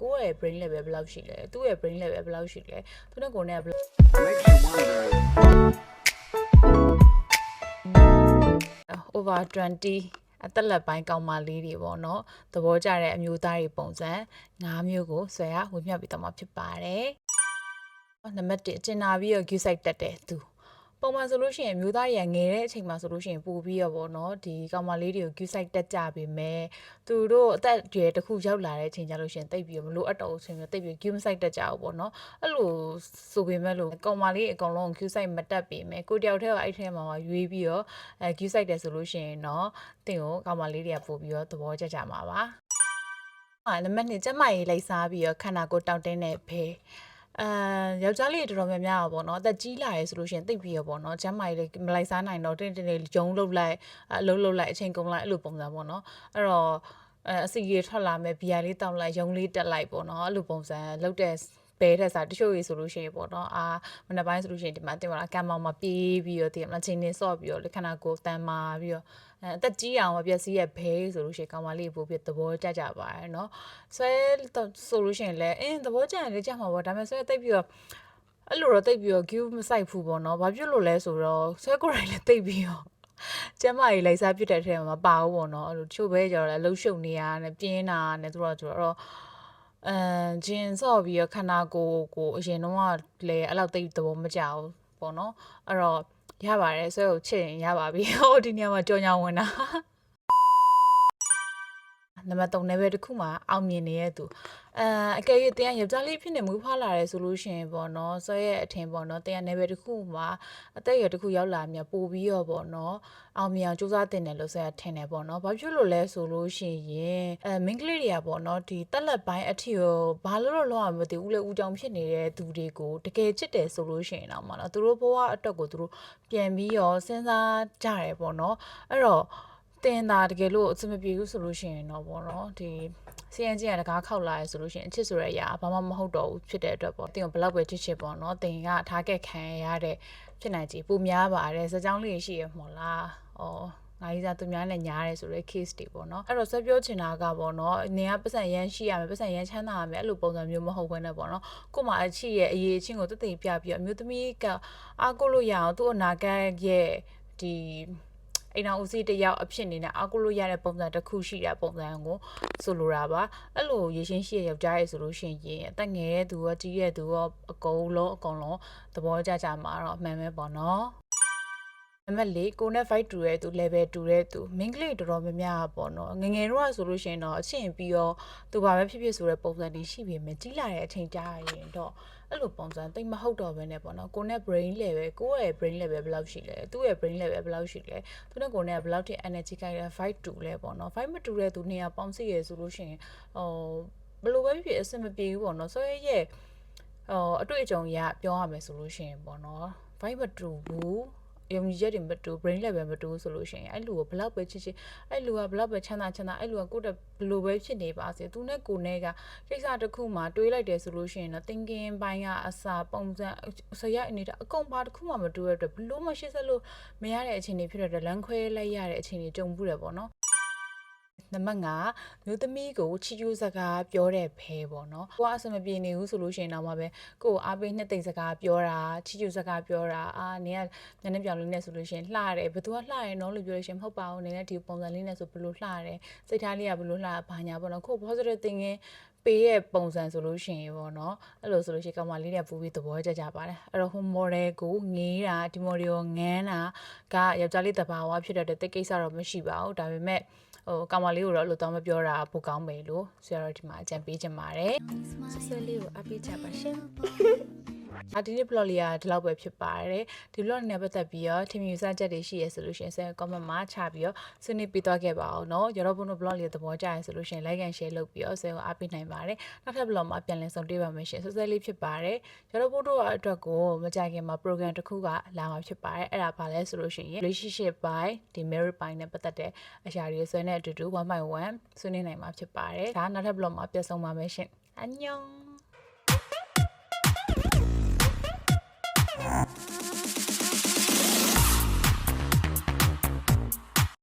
ကိုယ့်ရဲ့ brain level ဘယ်လောက်ရှိလဲသူ့ရဲ့ brain level ဘယ်လောက်ရှိလဲသူနဲ့ကိုယ်နဲ့ဘယ်လောက် makes you wonder. over 20အသက်လက်ပိုင်းကောင်မလေးတွေပေါ့နော်သဘောကျတဲ့အမျိုးသားတွေပုံစံ၅မျိုးကိုဆွဲရဝင်မြပြီးတော့မှဖြစ်ပါတယ်နံပါတ်1ကျင်နာပြီးတော့ Q site တက်တယ်သူ ပုံမှန်ဆိုလို့ရှိရင်အမျိုးသားတွေကငယ်တဲ့အချိန်မှာဆိုလို့ရှိရင်ပို့ပြီးတော့ဗောနော်ဒီကောင်မလေးတွေကို Q site တက်ကြပေမဲ့သူတို့အသက်အရွယ်တစ်ခုရောက်လာတဲ့အချိန်ကျလို့ရှိရင်တိတ်ပြီးတော့မလို့အပ်တော့ဘူးဆိုရင်တိတ်ပြီး Q site တက်ကြအောင်ဗောနော်အဲ့လိုဆိုပေမဲ့လို့ကောင်မလေးအကောင်လုံး Q site မတက်ပေမဲ့ကိုတယောက်တည်းကအဲ့ထဲမှာရွေးပြီးတော့အဲ Q site တယ်ဆိုလို့ရှိရင်တော့တင်ကိုကောင်မလေးတွေကပို့ပြီးတော့သဘောကျကြမှာပါအာနံပါတ်2ကျမကြီးလိုက်စားပြီးတော့ခန္ဓာကိုယ်တောက်တင်းတဲ့ဖေး အာယောက်ျားလေးတွေတော်တော်များများပါပေါ့နော်အသက်ကြီးလာရဲဆိုလို့ရှိရင်တိတ်ပြီးရပေါ့နော်ကျမကြီးလေးမလိုက်စားနိုင်တော့တင်းတင်းလေးဂျုံလုတ်လိုက်အလုံးလုတ်လိုက်အချိန်ကုန်လိုက်အဲ့လိုပုံစံပေါ့နော်အဲ့တော့အဲအစီကြီးထွက်လာမယ်ဘီယာလေးတောက်လိုက်ရုံလေးတက်လိုက်ပေါ့နော်အဲ့လိုပုံစံလုတ်တဲ့ ပဲတဲ့စားတချို့ရေဆိုလို့ရှိရင်ပေါ့နော်အာမနေ့ပိုင်းဆိုလို့ရှိရင်ဒီမှာတင်ပါလားကံမောင်မှာပြေးပြီးတော့တင်မလားချိန်နေဆော့ပြီးတော့ခန္ဓာကိုယ်တန်မာပြီးတော့အဲအသက်ကြီးအောင်မပြည့်စည်ရဲ့ဘဲဆိုလို့ရှိရင်ကောင်မလေးပို့ပြီးသဘောကျကြပါတယ်နော်ဆွဲတော့ဆိုလို့ရှိရင်လည်းအင်းသဘောကျရင်လည်းကြမှာပေါ့ဒါပေမဲ့ဆွဲတိတ်ပြီးတော့အဲ့လိုတော့တိတ်ပြီးတော့ queue မဆိုင်ဘူးပေါ့နော်ဘာဖြစ်လို့လဲဆိုတော့ဆွဲကိုယ်တိုင်လည်းတိတ်ပြီးတော့ကျမကြီးလိုက်စားပြစ်တဲ့ထဲမှာမပါဘူးပေါ့နော်အဲ့လိုချို့ပဲကြတော့လည်းလှုပ်ရှုပ်နေရနဲ့ပြင်းတာနဲ့သူတို့ကဆိုတော့ အဲဂျင်ဆော့ပြီးတော့ခန္ဓာကိုယ်ကိုအရင်တော့ကလည်းအဲ့လောက်တိတ်သဘောမကျဘူးပေါ့နော်အဲ့တော့ရပါတယ်ဆွဲကိုချစ်ရင်ရပါပြီဟိုဒီနေရာမှာကြောင်ကြောင်ဝင်တာ နံပါတ်3 level တစ်ခုမှာအောင်မြင်နေတဲ့သူအဲအကယ်၍တင်ကယောက်ျားလေးဖြစ်နေမူးဖွားလာတယ်ဆိုလို့ရှိရင်ပေါ့နော်ဆွဲရဲ့အထင်ပေါ့နော်တင်က level တစ်ခုမှာအသက်အရွယ်တစ်ခုရောက်လာမြပို့ပြီးတော့ပေါ့နော်အောင်မြင်အောင်စူးစမ်းတင်တယ်လို့ဆွဲကထင်တယ်ပေါ့နော်ဘာဖြစ်လို့လဲဆိုလို့ရှိရင်အဲမိန်းကလေးတွေကပေါ့နော်ဒီတက်လက်ပိုင်းအထီကိုဘာလို့လို့လောက်အောင်မသိဘူးလေဦးကြောင်ဖြစ်နေတဲ့သူတွေကိုတကယ်ချစ်တယ်ဆိုလို့ရှိရင်တော့မနော်သူတို့ဘဝအတွက်ကိုသူတို့ပြန်ပြီးတော့စဉ်းစားကြတယ်ပေါ့နော်အဲ့တော့ တင်တာတကယ်လို့အဆင်မပြေဘူးဆိုလို့ရှိရင်တော့ဗောနော်ဒီစီယန်ကြီးကတကားခောက်လာရဆိုလို့ရှိရင်အချစ်ဆိုတဲ့အရာဘာမှမဟုတ်တော့ဘူးဖြစ်တဲ့အတွက်ပေါ့တင်ကဘလောက်ပဲချစ်ချစ်ပေါ့နော်တင်ကထားခဲ့ခံရတဲ့ဖြစ်နိုင်ကြည်ပုံများပါတယ်စကြောင်းလေးရှိရမို့လားဩငါကြီးစားသူများနဲ့ညားရဲဆိုတဲ့ case တွေပေါ့နော်အဲ့တော့ဆက်ပြောချင်တာကပေါ့နော်နေကပတ်စံရမ်းရှိရမယ်ပတ်စံရမ်းချမ်းသာရမယ်အဲ့လိုပုံစံမျိုးမဟုတ်ဘဲနဲ့ပေါ့နော်ကို့မှာအချစ်ရဲ့အရေးအချင်းကိုတသိပြပြီးအမျိုးသမီးကအားကိုလို့ရအောင်သူ့အနာဂတ်ရဲ့ဒီ အိမ်တော်ဦးစီးတစ်ယောက်အဖြစ်နေနဲ့အကူလို့ရတဲ့ပုံစံတစ်ခုရှိတဲ့ပုံစံကိုဆိုလိုတာပါအဲ့လိုရေရှင်းရှိတဲ့ယောက်ျားရဲ့ဆိုလို့ရှိရင်အသက်ငယ်တဲ့သူရောကြီးတဲ့သူရောအကုန်လုံးအကုန်လုံးသဘောကျကြမှာတော့အမှန်ပဲပေါ့နော် နံပါတ်၄ကိုနဲ့ fight တူတဲ့သူ level တူတဲ့သူမင်းကလေးတော်တော်များများပေါ့နော်ငယ်ငယ်တော့ဆိုလို့ရှိရင်တော့အချင်းပြီးတော့သူဘာပဲဖြစ်ဖြစ်ဆိုတဲ့ပုံစံတွေရှိပေမဲ့ကြီးလာတဲ့အချိန်ကြာရင်တော့အဲ့လိုပုံစံတိတ်မဟုတ်တော့ဘဲနဲ့ပေါ့နော်ကိုနဲ့ brain level ကိုယ့်ရဲ့ brain level ဘယ်လောက်ရှိလဲသူ့ရဲ့ brain level ဘယ်လောက်ရှိလဲသူနဲ့ကိုနဲ့ဘယ်လောက်ထိ energy ကိုက်လဲ fight တူလဲပေါ့နော် fight မတူတဲ့သူနေရာပေါင်းစီရယ်ဆိုလို့ရှိရင်ဟိုဘယ်လိုပဲဖြစ်ဖြစ်အဆင်မပြေဘူးပေါ့နော်ဆိုရဲရဲ့ဟိုအတွေ့အကြုံရပြောရမယ်ဆိုလို့ရှိရင်ပေါ့နော် fight မတူဘူး ယုံကြည်ချက်တွေမတူ brain level မတူဆိုလို့ရှိရင်အဲ့လူကိုဘလောက်ပဲချစ်ချစ်အဲ့လူကဘလောက်ပဲချမ်းသာချမ်းသာအဲ့လူကကိုယ့်တက်ဘလို့ပဲဖြစ်နေပါစေသူနဲ့ကိုယ်နဲ့ကကိစ္စတစ်ခုမှတွေးလိုက်တယ်ဆိုလို့ရှိရင်တော့ thinking ဘိုင်းကအစာပုံစံဆရာအနေနဲ့အကုန်ဘာတစ်ခုမှမတူရတဲ့ဘလို့မှရှင်းစလို့မရတဲ့အခြေအနေဖြစ်တဲ့လမ်းခွဲလိုက်ရတဲ့အခြေအနေကြုံမှုတယ်ပေါ့နော် နံပါတ်5မျိုးသမီးကိုချီကျူးစကားပြောတဲ့ဖဲပေါ့နော်ကိုကအဆင်မပြေနေဘူးဆိုလို့ရှိရင်တော့မှပဲကိုကိုအားပေးနှစ်သိမ့်စကားပြောတာချီကျူးစကားပြောတာအာနင်ကညနေပြောင်လေးနဲ့ဆိုလို့ရှိရင်လှတယ်ဘယ်သူကလှရဲနော်လို့ပြောလို့ရှိရင်မဟုတ်ပါဘူးနင်လည်းဒီပုံစံလေးနဲ့ဆိုဘယ်လိုလှတယ်စိတ်ထားလေးကဘယ်လိုလှဘာညာပေါ့နော်ကို positive thinking ပေးရဲ့ပုံစံဆိုလို့ရှိရင်ပေါ့နော်အဲ့လိုဆိုလို့ရှိရင်ကောင်မလေးတွေပူပြီးသဘောကျကြပါတယ်အဲ့တော့ဟို model ကိုငေးတာဒီ model ကိုငန်းတာကယောက်ျားလေးတဘာဝဖြစ်တဲ့တိတ်ကိစ္စတော့မရှိပါဘူးဒါပေမဲ့ဟိုကောင်မလေးကိုတော့လို့တော့မပြောတာပိုကောင်းမယ်လို့ဆရာတော်ဒီမှာအကြံပေးချင်ပါတယ်ဆက်ဆက်လေးကိုအပေးချပါရှင်အ ။ဒီနေ့ blog လေးကဒီလောက်ပဲဖြစ်ပါတယ်။ဒီ blog နဲ့ပတ်သက်ပြီးတော့ထင်မြင်စချက်တွေရှိရဆိုလို့ရှိရင်ဆင် comment မှာချပြီးတော့ဆွေးနွေးပေးသွားခဲ့ပါအောင်နော်။ရောဘုန်းတို့ blog လေးသဘောကျရင်ဆိုလို့ရှိရင် like and share လုပ်ပြီးတော့ဆင်ကိုအားပေးနိုင်ပါတယ်။နောက်ထပ် blog မှာပြန်လည်ဆုံတွေ့ပါမယ်ရှင်။ဆွဲဆွဲလေးဖြစ်ပါတယ်။ရောဘုန်းတို့အတွက်ကိုမကြခင်မှာ program တစ်ခုကလာမှာဖြစ်ပါတယ်။အဲ့ဒါဘာလဲဆိုလို့ရှိရင် relationship ပိုင်းဒီ marriage ပိုင်းနဲ့ပတ်သက်တဲ့အရာတွေဆွေးနွေးအတူတူ1 by 1ဆွေးနွေးနိုင်မှာဖြစ်ပါတယ်။ဒါနောက်ထပ် blog မှာပြန်ဆုံပါမယ်ရှင်။안녕 Thank you.